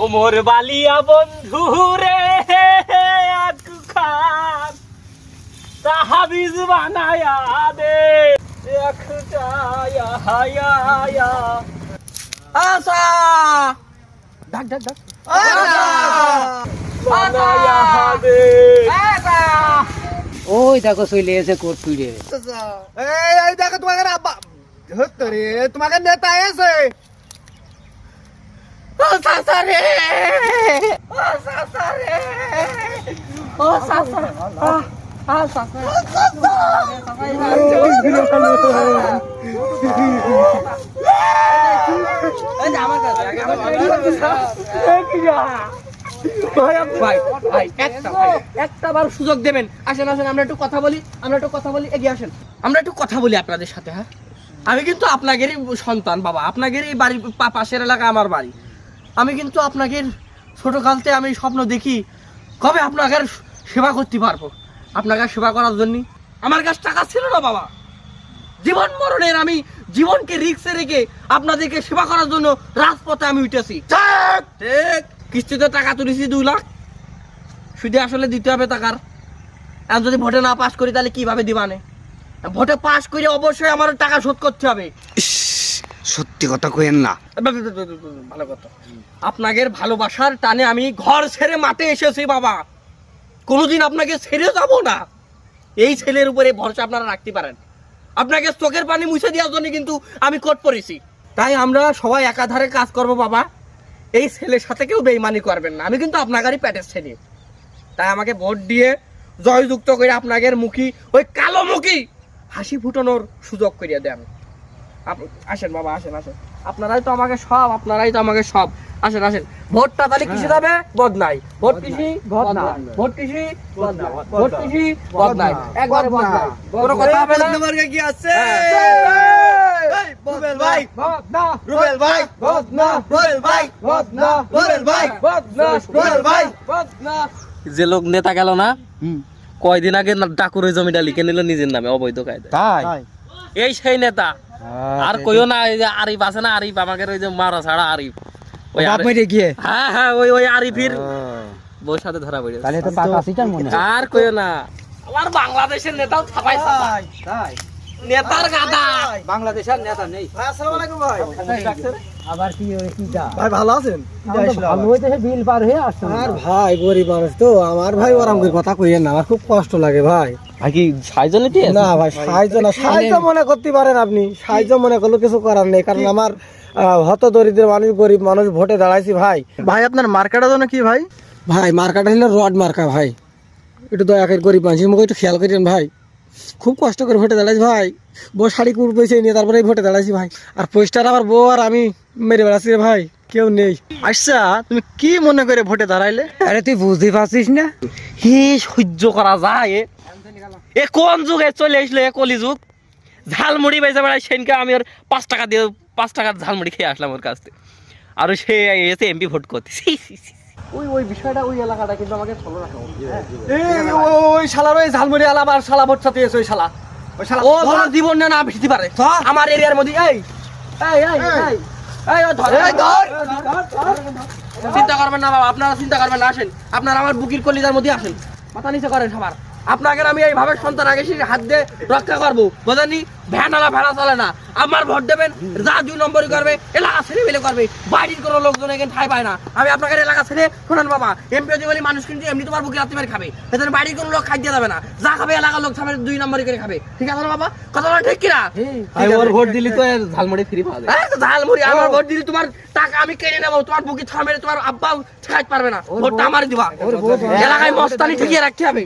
ও মোর বালিয়া বন্ধু রে আকু খান তাহাবিজ বানায়া দে। আশা। ডাক ডাক ডাক ওই দেখো চলে এসে কোট ফিরে এই দেখো তোমাকে তোমাকে নেতা এসে ও সাসা রে ও সাসা রে ও সাসা আ সাসা ভাই ভাই একটা বার সুযোগ দেবেন। আসেন আসেন আমরা একটু কথা বলি আমরা একটু কথা বলি এগিয়ে আসেন। আমরা একটু কথা বলি আপনাদের সাথে হ্যাঁ? আমি কিন্তু আপনাদেরই সন্তান বাবা। আপনাদেরই বাড়ি পাশের এলাকা আমার বাড়ি। আমি কিন্তু আপনাকে ছোট কালতে আমি স্বপ্ন দেখি কবে আপনাদের সেবা করতে পারব? আপনাকে সেবা করার জন্য আমার কাছে টাকা ছিল না বাবা। জীবন মরণের আমি জীবনকে রিক্সে রেখে আপনাদেরকে সেবা করার জন্য রাজপথে আমি উঠেছি। ঠিক। কিস্তিতে টাকা তুলেছি দুই লাখ। শুধু আসলে দিতে হবে টাকার। আর যদি ভোটে না পাস করি তাহলে কীভাবে দিবানে? ভোটে পাস করে অবশ্যই আমার টাকা শোধ করতে হবে। সত্যি কথা কইেন না। ভালো কথা। আপনাদের ভালোবাসার টানে আমি ঘর ছেড়ে মাঠে এসেছি, বাবা। কোনোদিন আপনাকে ছেড়ে যাব না। এই ছেলের উপরে ভরসা আপনারা রাখতে পারেন। আপনাকে চোখের পানি মুছে দেওয়ার জন্য কিন্তু আমি কোট পড়েছি তাই আমরা সবাই একাধারে কাজ করব, বাবা। এই ছেলের সাথে কেউ বেইমানি করবেন না। আমি কিন্তু আপনাদেরই প্যাটের ছেলে। তাই আমাকে ভোট দিয়ে জয়যুক্ত করে আপনাদের মুখী, ওই কালো মুখী হাসি ফুটানোর সুযোগ করিয়া দেন। আসেন বাবা আসেন আসেন। আপনারাই তো আমাকে সব আপনারাই তো আমাকে সব। আসেন আসেন। ভোটটা তাহলে কিসে যাবে? বদনাই। ভোট কৃষি বদনাই। ভোট কৃষি বদনাই। ভোট কৃষি বদনাই। একবারে বদনাই। কোনো কথা হবে না? কি আছে? হ্যাঁ। রুবেল ভাই বদনা রুবেল ভাই। বদনা রুবেল ভাই। বদনা রুবেল ভাই। বদনা রুবেল ভাই। বদনা যে লোক নেতা গেল না কয়দিন আগে না ডাকুরের জমিটা লিখে নিল নিজের নামে অবৈধ কায়দায়। তাই। এই সেই নেতা। আর কইও না এই যে আরিফ আছে না আরিফ আমাকে ওই যে মারা ছাড়া আরিফ। ওই বাপ মেরে গিয়ে? হ্যাঁ হ্যাঁ ওই ওই আরিফের বউর সাথে ধরা পড়ে তাহলে তো পাকা সিটার মনে আর কইও না। আমার বাংলাদেশের নেতাও ছাপাই ছাপাই তাই। নেতার গাদা। বাংলাদেশের নেতা নেই। আসসালামু আলাইকুম ভাই। আবার কি ওই কি যা ভাই ভালো আছেন? ভালো হইতেছে বিল পার হয়ে আসছে আর ভাই গরিব মানুষ তো আমার ভাই ওরম করে কথা কইেন না আমার খুব কষ্ট লাগে ভাই। ভাই কি সাহায্য নিতে না ভাই সাহায্য না সাহায্য মনে করতে পারেন আপনি সাহায্য মনে করলে কিছু করার নেই কারণ আমার হত দরিদ্র মানুষ গরিব মানুষ ভোটে দাঁড়াইছি ভাই। ভাই আপনার মার্কেটের জন্য কি ভাই? ভাই মার্কাটা হলো রড মার্কা ভাই। একটু দয়া করে গরিব মানুষ মুখে একটু খেয়াল করেন ভাই। খুব কষ্ট করে ভোটে দাঁড়াইছি ভাই। বউ শাড়ি কুড় পয়সা নিয়ে তারপরে ভোটে দাঁড়াইছি ভাই। আর পোস্টার আমার বউ আর আমি মেরে বেড়াচ্ছি রে ভাই কেউ নেই। আচ্ছা তুমি কি মনে করে ভোটে দাঁড়াইলে? আরে তুই বুঝতে পারছিস না? হি সহ্য করা যায়। এ? কোন যুগে চলে আসলো এ কলি যুগ ঝালমুড়ি বেঁচে বেড়ায় সেনকে আমি ওর পাঁচ টাকা দিয়ে পাঁচ টাকার ঝালমুড়ি খেয়ে আসলাম ওর কাছ থেকে। আর সে এসে এমপি ভোট করতে ছি, ছি, ছি। ওই ওই বিষয়টা ওই এলাকাটা কিন্তু আমাকে ফলো রাখা উচিত। ওই শালার ওই ঝালমুড়ি আলাম আর শালা ভোট এসে ওই শালা। ওই শালা ও ধর। জীবন না না পারে। আমার এরিয়ার মধ্যে এই এই এই এই। এই ধর। এই ধর। চিন্তা করবেন না বাবা আপনারা চিন্তা করবেন না আসেন। আপনারা আমার বুকির কলিজার মধ্যে আসেন। মাথা নিচে করেন সবার। আপনাকে আমি এইভাবে সন্তান আগে হাত দিয়ে রক্ষা করব। বোঝেনি ভ্যানালা ভেড়া চলে না। আমার ভোট দেবেন যা দুই নম্বরই করবে এলাকা ছেড়ে মিলে করবে। বাড়ির কোনো লোকজন এখানে ঠাই পায় না। আমি আপনাকে এলাকা ছেড়ে শোনেন বাবা এমপি যদি বলি মানুষ কিন্তু এমনি তোমার বুকে রাত্রি মেরে খাবে। এখানে বাড়ির কোনো লোক খাইতে যাবে না। যা খাবে এলাকার লোক খাবে দুই নম্বরই করে খাবে। ঠিক আছে বাবা? কথা বলা ঠিক কিনা? ওর ভোট দিলি তো ঝালমুড়ি ফ্রি পাওয়া যায় ঝালমুড়ি আমার ভোট দিলি তোমার টাকা আমি কেড়ে নেব। তোমার বুকি থামেরে তোমার আব্বাও খাইতে পারবে না। ভোটটা আমার দিবা। এলাকায় মস্তানি ঠিকিয়ে রাখতে হবে।